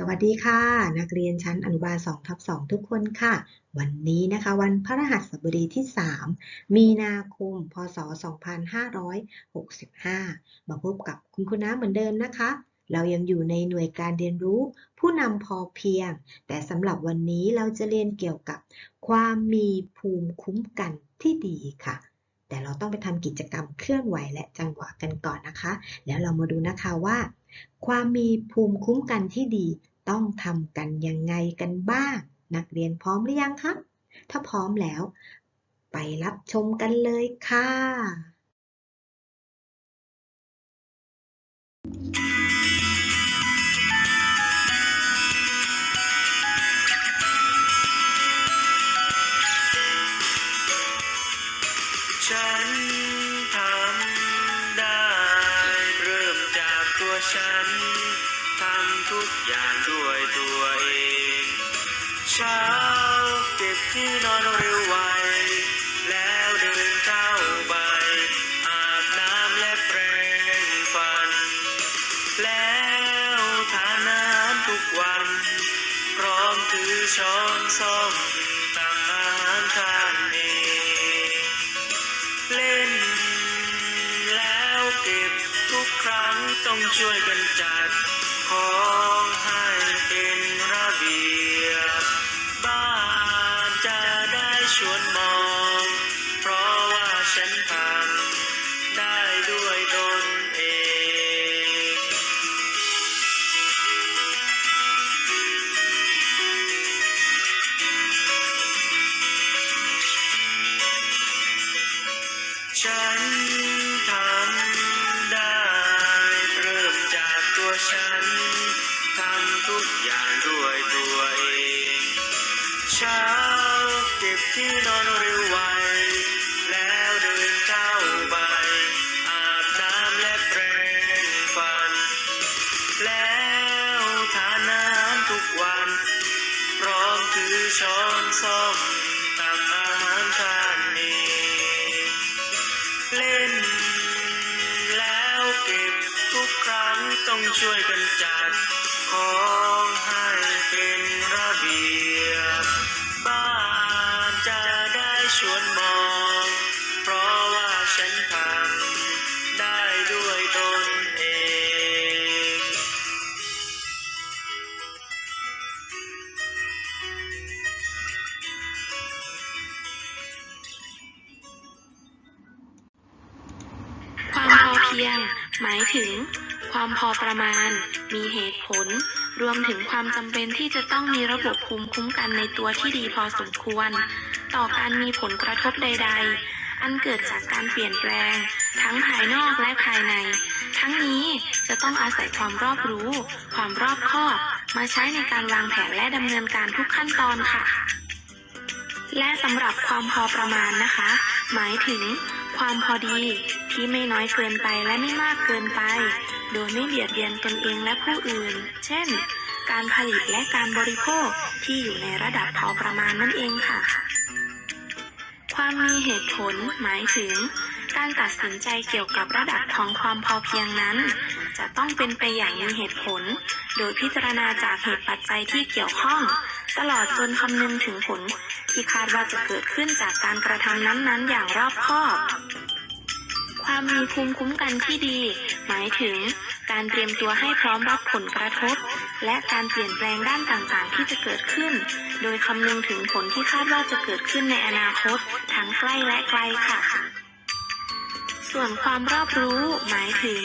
สวัสดีค่ะ นักเรียนชั้นอนุบาล2ทับ2ทุกคนค่ะ วันนี้นะคะวันพฤหัสบดีที่ 3 มีนาคม พศ 2565 มาพบกับคุณครูน้ำเหมือนเดิมนะคะ เรายังอยู่ในหน่วยการเรียนรู้ ผู้นำพอเพียง แต่สำหรับวันนี้เราจะเรียนเกี่ยวกับความมีภูมิคุ้มกันที่ดีค่ะ แต่เราต้องไปทำกิจกรรมเคลื่อนไหวและจังหวะกันก่อนนะคะ แล้วเรามาดูนะคะว่าความมีภูมิคุ้มกันที่ดี ต้องทำกันยังไงกันบ้าง นักเรียนพร้อมหรือยังคะถ้าพร้อมแล้ว ไปรับชมกันเลยค่ะ ที่นอนเร็วไวแล้วเดินเข้าไปอาบน้ำและแปรงฟัน แล้วทานอาหารทุกวัน พร้อมถือช้อนส้อมตักอาหารทานเองเล่นแล้วเก็บทุกครั้งต้องช่วยกันจัดของ เช้า เก็บที่นอนเร็วไว แล้วเดินเข้าไปอาบน้ำและแปรงฟัน แล้วทานอาหารทุกวัน พร้อมถือช้อนส้อมตักอาหารทานเองเล่น แล้วเก็บทุกครั้งต้องช่วยกันจัดของให้เป็นระเบียบ พียง หมายถึง ความพอประมาณ มีเหตุผล รวมถึงความจำเป็นที่จะต้องมีระบบภูมิคุ้มกันในตัวที่ดีพอสมควร ต่อการมีผลกระทบใด ๆ อันเกิดจากการเปลี่ยนแปลง ทั้งภายนอกและภายใน ทั้งนี้จะต้องอาศัยความรอบรู้ ความรอบคอบ มาใช้ในการวางแผนและดำเนินการทุกขั้นตอนค่ะและสำหรับความพอประมาณนะคะ หมายถึง ความพอดีที่ไม่น้อยเกินไปและไม่มากเกินไป โดยไม่เบียดเบียนตนเองและผู้อื่น เช่น การผลิตและการบริโภคที่อยู่ในระดับพอประมาณนั่นเองค่ะ ความมีเหตุผลหมายถึง การตัดสินใจเกี่ยวกับระดับของความพอเพียงนั้น จะต้องเป็นไปอย่างมีเหตุผล โดยพิจารณาจากเหตุปัจจัยที่เกี่ยวข้อง ตลอดจนคำนึงถึงผล ที่คาดว่าจะเกิดขึ้นจากการกระทำนั้นๆ อย่างรอบคอบ ความมีภูมิคุ้มกันที่ดี หมายถึงการเตรียมตัวให้พร้อมรับผลกระทบ และการเปลี่ยนแปลงด้านต่างๆ ที่จะเกิดขึ้น โดยคำนึงถึงผลที่คาดว่าจะเกิดขึ้นในอนาคต ทั้งใกล้และไกลค่ะ ส่วนความรอบรู้หมายถึง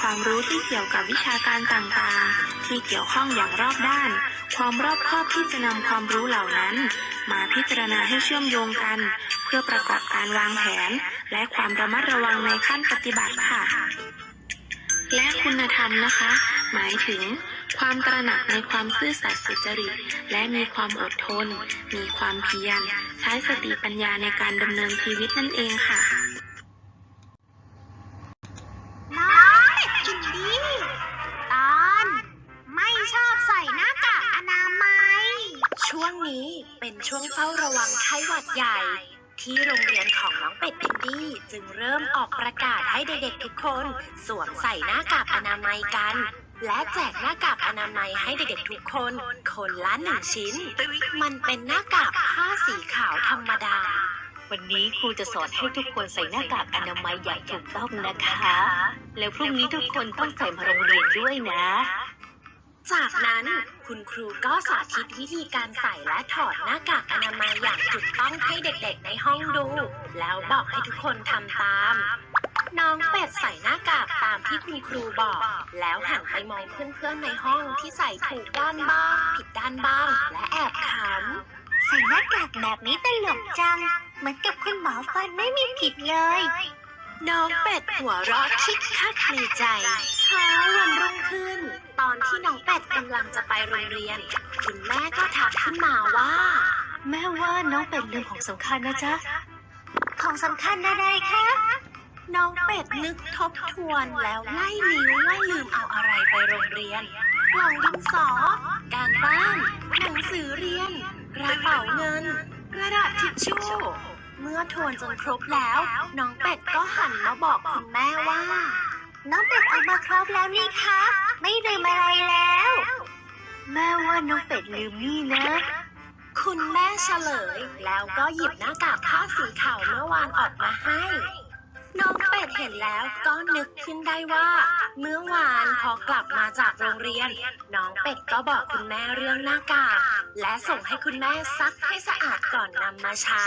ความรู้ที่เกี่ยวกับวิชาการต่างๆ ที่เกี่ยวข้องอย่างรอบด้าน ความรอบคอบที่จะนำความรู้เหล่านั้น มาพิจารณาให้เชื่อมโยงกัน เพื่อประกอบการวางแผน และความระมัดระวังในขั้นปฏิบัติค่ะ และคุณธรรมนะคะ หมายถึงความตระหนักในความซื่อสัตย์สุจริต และมีความอดทน มีความเพียร ใช้สติปัญญาในการดำเนินชีวิตนั่นเองค่ะ ดใหญ่ ที่โรงเรียนของน้องเป็ดอินดี้จึงเริ่มออกประกาศให้เด็กๆทุกคน สวมใส่หน้ากากอนามัยกัน และแจกหน้ากากอนามัยให้เด็กๆทุกคน คนละหนึ่งชิ้น มันเป็นหน้ากากผ้าสีขาวธรรมดา วันนี้ครูจะสอนให้ทุกคนใส่หน้ากากอนามัยอย่างถูกต้องนะคะ แล้วพรุ่งนี้ทุกคนต้องใส่มาโรงเรียนด้วยนะ จากนั้นคุณครูก็สาธิตวิธีการใส่และถอดหน้ากากอนามัยอย่างถูก องให้เด็กๆในห้องดู แล้วบอกให้ทุกคนทำตาม น้องเป็ดใส่หน้ากากตามที่คุณครูบอก แล้วหันไปมองเพื่อนๆในห้องที่ใส่ถูกด้านบ้าง ผิดด้านบ้าง และแอบขำใส่หน้ากากแบบนี้ตลกจัง เหมือนกับคุณหมอฟันไม่มีผิดเลย น้องเป็ดหัวเราะคิกคักในใจเช้าวันรุ่งขึ้น ตอนที่น้องเป็ดกำลังจะไปโรงเรียน คุณแม่ก็ทักขึ้นมาว่า แม่ว่าน้องเป็นลืมของสำคัญนะจ๊ะ ของสำคัญอะไรคะ น้องเป็ดนึกทบทวนแล้วไล่นิ้วว่าลืมเอาอะไรไปโรงเรียนกล่องดินสอ การบ้าน หนังสือเรียน กระเป๋าเงิน กระดาษทิชชู่ เมื่อทวนจนครบแล้ว น้องเป็ดก็หันมาบอกคุณแม่ว่า น้องเป็ดเอามาครบแล้วนี่คะ ไม่ลืมอะไรแล้ว แม่ว่าน้องเป็ดลืมนี่นะ คุณแม่เฉลย แล้วก็หยิบหน้ากากผ้าสีขาวเมื่อวานออกมาให้ น้องเป็ดเห็นแล้วก็นึกขึ้นได้ว่า เมื่อวานพอกลับมาจากโรงเรียน น้องเป็ดก็บอกคุณแม่เรื่องหน้ากากและส่งให้คุณแม่ซักให้สะอาดก่อนนำมาใช้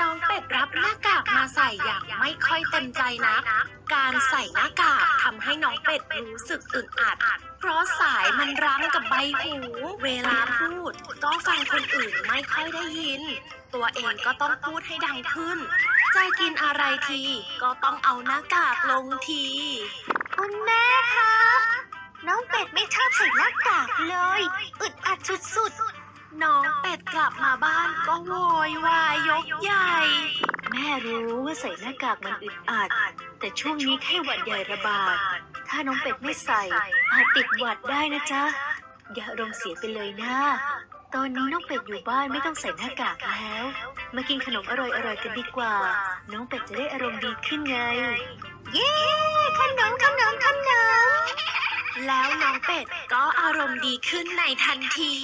น้องเป็ดรับหน้ากากมาใส่อย่างไม่ค่อยเต็มใจนัก การใส่หน้ากากทำให้น้องเป็ดรู้สึกอึดอัด เพราะสายมันรั้งกับใบหู เวลาพูด ก็ฟังคนอื่นไม่ค่อยได้ยิน ตัวเองก็ต้องพูดให้ดังขึ้น จะกินอะไรที ก็ต้องเอาหน้ากากลงทีคุณแม่คะน้องเป็ดไม่ชอบใส่หน้ากากเลย อึดอัดสุดน้องเป็ดกลับมาบ้านก็โวยวายยกใหญ่ แม่รู้ว่าใส่หน้ากากมันอึดอัด แต่ช่วงนี้ไข้หวัดใหญ่ระบาด ถ้าน้องเป็ดไม่ใส่ อาจติดหวัดได้นะจ๊ะ อย่าอารมณ์เสียไปเลยนะ ตอนนี้น้องเป็ดอยู่บ้านไม่ต้องใส่หน้ากากแล้ว มากินขนมอร่อยๆกันดีกว่า น้องเป็ดจะได้อารมณ์ดีขึ้นไงๆเย้ขนมขนมขนมแล้วน้องเป็ดก็อารมณ์ดีขึ้นในทันที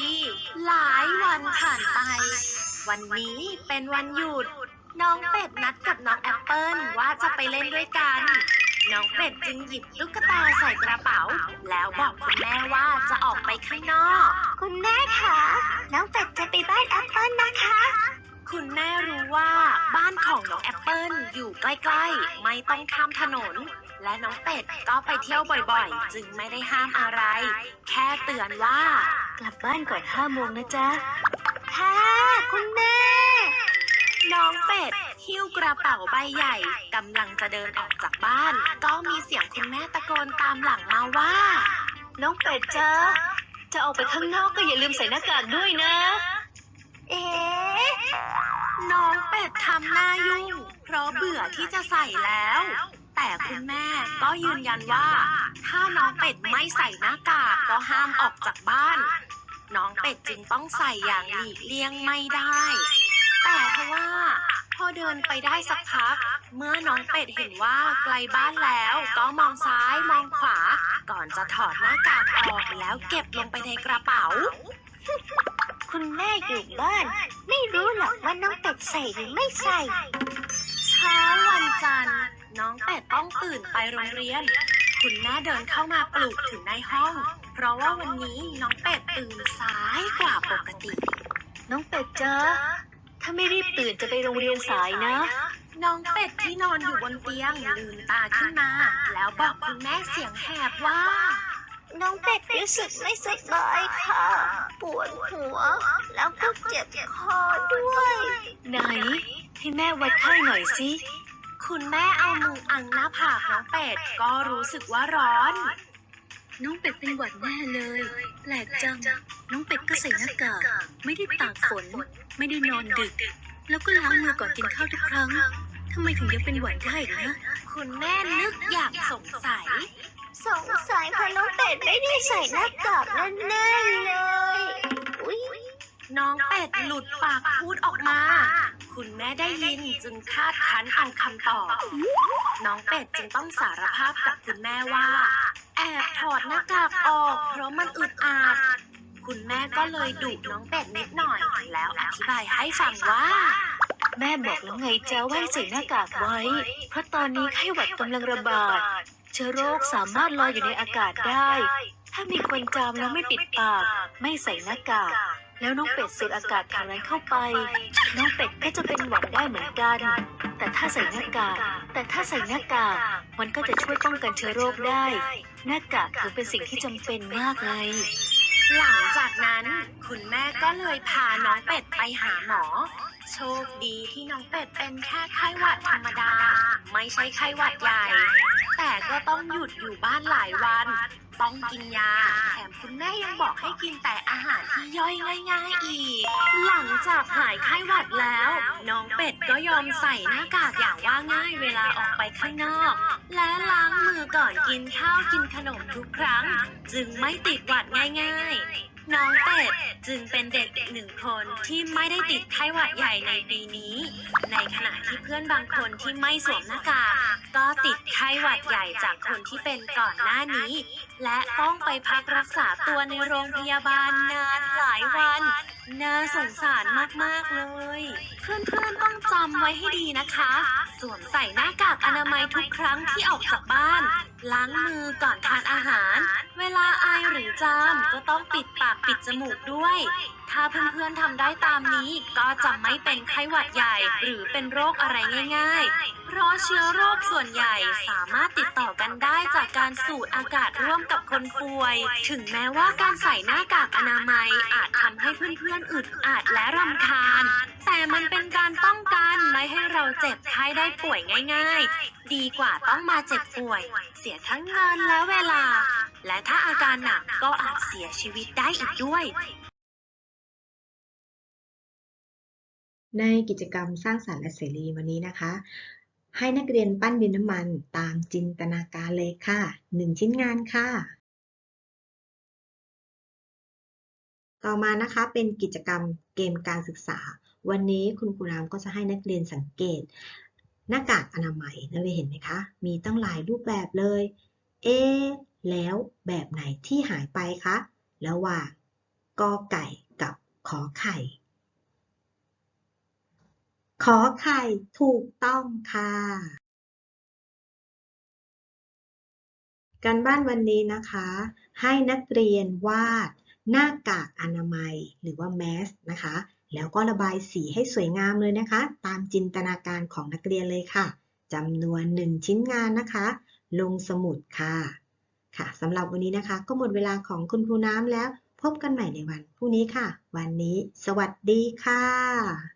หลายวันผ่านไป วันนี้เป็นวันหยุด น้องเป็ดนัดกับน้องแอปเปิลว่าจะไปเล่นด้วยกัน น้องเป็ดจึงหยิบตุ๊กตาใส่กระเป๋า แล้วบอกคุณแม่ว่าจะออกไปข้างนอก คุณแม่คะ น้องเป็ดจะไปบ้านแอปเปิลนะคะ คุณแม่รู้ว่าบ้านของน้องแอปเปิลอยู่ใกล้ๆ ไม่ต้องข้ามถนน และน้องเป็ดก็ไปเที่ยวบ่อยๆ จึงไม่ได้ห้ามอะไร แค่เตือนว่า กลับบ้านก่อนห้าโมงนะจ๊ะ ค่ะ คุณแม่ น้องเป็ดหิ้วกระเป๋าใบใหญ่กำลังจะเดินออกจากบ้าน ก็มีเสียงคุณแม่ตะโกนตามหลังมาว่า น้องเป็ดจ๊ะจะออกไปข้างนอกก็อย่าลืมใส่หน้ากากด้วยนะ เอ๊ะน้องเป็ดทำหน้ายุ่ง เพราะเบื่อที่จะใส่แล้ว แต่คุณแม่ก็ยืนยันว่า ถ้าน้องเป็ดไม่ใส่หน้ากากก็ห้ามออกจากบ้าน น้องเป็ดจึงต้องใส่อย่างหลีกเลี่ยงไม่ได้ เดินไปได้สักพัก เมื่อน้องเป็ดเห็นว่าไกลบ้านแล้ว ก็มองซ้ายมองขวา ก่อนจะถอดหน้ากากออกแล้วเก็บลงไปในกระเป๋า คุณแม่อยู่บ้าน ไม่รู้หรอกว่าน้องเป็ดใส่หรือไม่ใส่ เช้าวันจันทร์ น้องเป็ดต้องตื่นไปโรงเรียน คุณแม่เดินเข้ามาปลุกถึงในห้อง เพราะว่าวันนี้น้องเป็ดตื่นสายกว่าปกติ น้องเป็ดเจ๊ ถ้าไม่รีบตื่นจะไปโรงเรียนสายนะ น้องเป็ดที่นอนอยู่บนเตียงลืมตาขึ้นมา แล้วบอกคุณแม่เสียงแหบว่า น้องเป็ดรู้สึกไม่สบายค่ะ ปวดหัว แล้วก็เจ็บคอด้วย ไหน ให้แม่วัดไข้หน่อยสิ คุณแม่เอามืออังหน้าผากน้องเป็ดก็รู้สึกว่าร้อน น้องเป็ดเป็นหวัดแน่เลย แปลกจัง น้องเป็ดก็ใส่หน้ากาก ไม่ได้ตากฝน ไม่ได้นอนดึก แล้วก็ล้างมือก่อนกินข้าวทุกครั้ง ทำไมถึงยังเป็นหวัดได้อีกนะ คุณแม่นึกอยากสงสัย สงสัยเพราะน้องเป็ดไม่ได้ใส่หน้ากากแน่ๆเลย อุ๊ย น้องเป็ดหลุดปากพูดออกมา คุณแม่ได้ยินจึงคาดคั้นเอาคำตอบ น้องเป็ดจึงต้องสารภาพกับคุณแม่ว่า แอบถอดหน้ากากออก เพราะมันอึดอัดคุณแม่ก็เลยดุน้องเป็ดนิดหน่อย แล้วอธิบายให้ฟังว่า แม่บอกแล้วไงจ้าว่าให้ใส่หน้ากากไว้ เพราะตอนนี้ไข้หวัดกำลังระบาด เชื้อโรคสามารถลอยอยู่ในอากาศได้ ถ้ามีคนจามแล้วไม่ปิดปาก ไม่ใส่หน้ากาก แล้วน้องเป็ดสูดอากาศทางนั้นเข้าไป น้องเป็ดก็จะเป็นหวัดได้เหมือนกัน แต่ถ้าใส่หน้ากาก แต่ถ้าใส่หน้ากาก มันก็จะช่วยป้องกันเชื้อโรคได้ หน้ากากถือเป็นสิ่งที่จำเป็นมากเลย หลังจากนั้น คุณแม่ก็เลยพาน้องเป็ดไปหาหมอ โชคดีที่น้องเป็ดเป็นแค่ไข้หวัดธรรมดา ไม่ใช่ไข้หวัดใหญ่ แต่ก็ต้องหยุดอยู่บ้านหลายวัน ต้องกินยา แถมคุณแม่ยังบอกให้กินแต่อาหารที่ย่อยง่ายๆอีก หลังจากหายไข้หวัดแล้ว น้องเป็ดก็ยอมใส่หน้ากากอย่างว่าง่ายเวลาออกไปข้างนอก และล้างมือก่อนกินข้าวกินขนมทุกครั้ง จึงไม่ติดหวัดง่าย ๆน้องเป็ดจึงเป็นเด็กอีกหนึ่งคนที่ไม่ได้ติดไข้หวัดใหญ่ในปีนี้ ในขณะที่เพื่อนบางคนที่ไม่สวมหน้ากากก็ติดไข้หวัดใหญ่จากคนที่เป็นก่อนหน้านี้ และต้องไปพักรักษาตัวในโรงพยาบาลนานหลายวัน น่าสงสารมากๆเลย เพื่อนๆต้องจำไว้ให้ดีนะคะ สวมใส่หน้ากากอนามัยทุกครั้งที่ออกจากบ้าน ล้างมือก่อนทานอาหาร เวลาไอหรือจามก็ต้องปิดปากปิดจมูกด้วย ถ้าเพื่อนๆทำได้ตามนี้ ก็จะไม่เป็นไข้หวัดใหญ่ หรือเป็นโรคอะไรง่าย ๆ เพราะเชื้อโรคส่วนใหญ่สามารถติดต่อกันได้จากการสูดอากาศร่วมกับคนป่วย ถึงแม้ว่าการใส่หน้ากากอนามัยอาจทำให้เพื่อนๆอึดอัดและรำคาญ แต่มันเป็นการป้องกันไม่ให้เราเจ็บไข้ได้ป่วยง่าย ๆ ดีกว่าต้องมาเจ็บป่วย เสียทั้งเงินและเวลา และถ้าอาการหนักก็อาจเสียชีวิตได้อีกด้วย ในกิจกรรมสร้างสรรค์และเสรีวันนี้นะคะ ให้นักเรียนปั้นดินน้ำมันตามจินตนาการเลยค่ะหนึ่งชิ้นงานค่ะ ต่อมานะคะเป็นกิจกรรมเกมการศึกษา วันนี้คุณครูรามก็จะให้นักเรียนสังเกต หน้ากากอนามัยนักเรียนเห็นไหมคะ มีตั้งหลายรูปแบบเลย เอะแล้วแบบไหนที่หายไปคะระหว่างกอไก่กับขอไข่ ขอไข่ถูกต้องค่ะ การบ้านวันนี้นะคะ ให้นักเรียนวาดหน้ากากอนามัยหรือว่าแมสนะคะ แล้วก็ระบายสีให้สวยงามเลยนะคะ ตามจินตนาการของนักเรียนเลยค่ะจำนวนหนึ่งชิ้นงานนะคะ ลงสมุดค่ะ ค่ะสำหรับวันนี้นะคะ ก็หมดเวลาของคุณครูน้ำแล้ว พบกันใหม่ในวันพรุ่งนี้ค่ะ วันนี้ สวัสดีค่ะ